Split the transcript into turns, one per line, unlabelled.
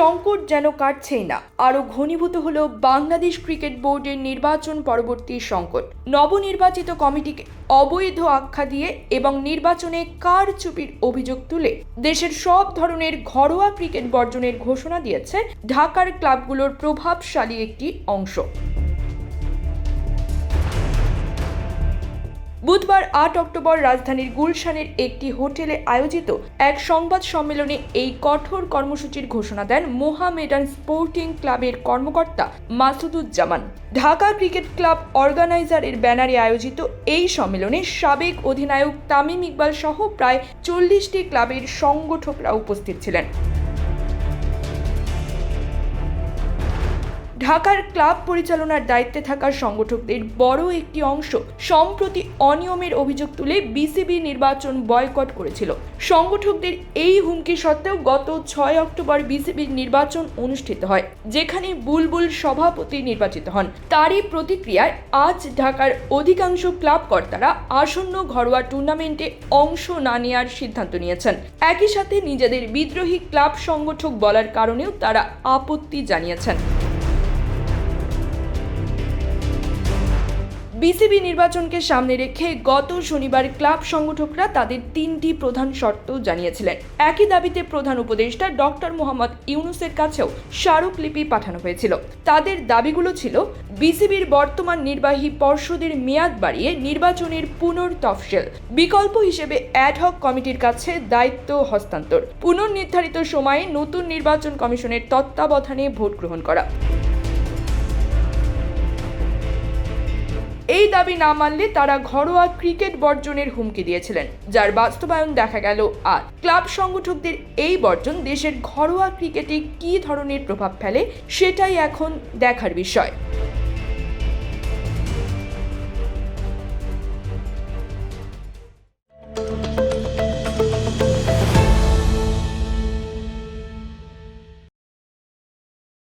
সংকট যেন কাটছেই না। আরও ঘনীভূত হল বাংলাদেশ ক্রিকেট বোর্ডের নির্বাচন পরবর্তী সংকট। নবনির্বাচিত কমিটিকে অবৈধ আখ্যা দিয়ে এবং নির্বাচনে কারচুপির অভিযোগ তুলে দেশের সব ধরনের ঘরোয়া ক্রিকেট বর্জনের ঘোষণা দিয়েছে ঢাকার ক্লাবগুলোর প্রভাবশালী একটি অংশ। বুধবার আট অক্টোবর রাজধানীর গুলশানের একটি হোটেলে আয়োজিত এক সংবাদ সম্মেলনে এই কঠোর কর্মসূচির ঘোষণা দেন মোহামেডান স্পোর্টিং ক্লাবের কর্মকর্তা মাসুদুজ্জামান। ঢাকা ক্রিকেট ক্লাব অর্গানাইজারের ব্যানারে আয়োজিত এই সম্মেলনে সাবেক অধিনায়ক তামিম ইকবাল সহ প্রায় চল্লিশটি ক্লাবের সংগঠকরা উপস্থিত ছিলেন। ঢাকার ক্লাব পরিচালনার দায়িত্বে থাকা সংগঠকদের বড় একটি অংশ সম্প্রতি অনিয়মের অভিযোগ তুলে বিসিবি নির্বাচন বয়কট করেছিল। সংগঠকদের এই হুমকি সত্ত্বেও গত ছয় অক্টোবর বিসিবির নির্বাচন অনুষ্ঠিত হয়, যেখানে বুলবুল সভাপতি নির্বাচিত হন। তারই প্রতিক্রিয়ায় আজ ঢাকার অধিকাংশ ক্লাব কর্তারা আসন্ন ঘরোয়া টুর্নামেন্টে অংশ না নেওয়ার সিদ্ধান্ত নিয়েছেন। একই সাথে নিজেদের বিদ্রোহী ক্লাব সংগঠক বলার কারণেও তারা আপত্তি জানিয়েছেন। বিসিবি নির্বাচনকে সামনে রেখে গত শনিবার ক্লাব সংগঠকরা তাদের তিনটি প্রধান শর্ত জানিয়েছিলেন। একই দাবিতে প্রধান উপদেষ্টা ডক্টর মোহাম্মদ ইউনুসের কাছেও স্মারকলিপি পাঠানো হয়েছিল। তাদের দাবিগুলো ছিল, বিসিবির বর্তমান নির্বাহী পর্ষদের মেয়াদ বাড়িয়ে নির্বাচনের পুনর্তফসিল, বিকল্প হিসেবে অ্যাডহক কমিটির কাছে দায়িত্ব হস্তান্তর, পুনর্নির্ধারিত সময়ে নতুন নির্বাচন কমিশনের তত্ত্বাবধানে ভোট গ্রহণ করা। এই দাবি না মানলে তারা ঘরোয়া ক্রিকেট বর্জনের হুমকি দিয়েছিলেন, যার বাস্তবায়ন দেখা গেল আর ক্লাব সংগঠকদের এই বর্জন দেশের ঘরোয়া ক্রিকেটে কী ধরনের প্রভাব ফেলে সেটাই এখন দেখার বিষয়। thank you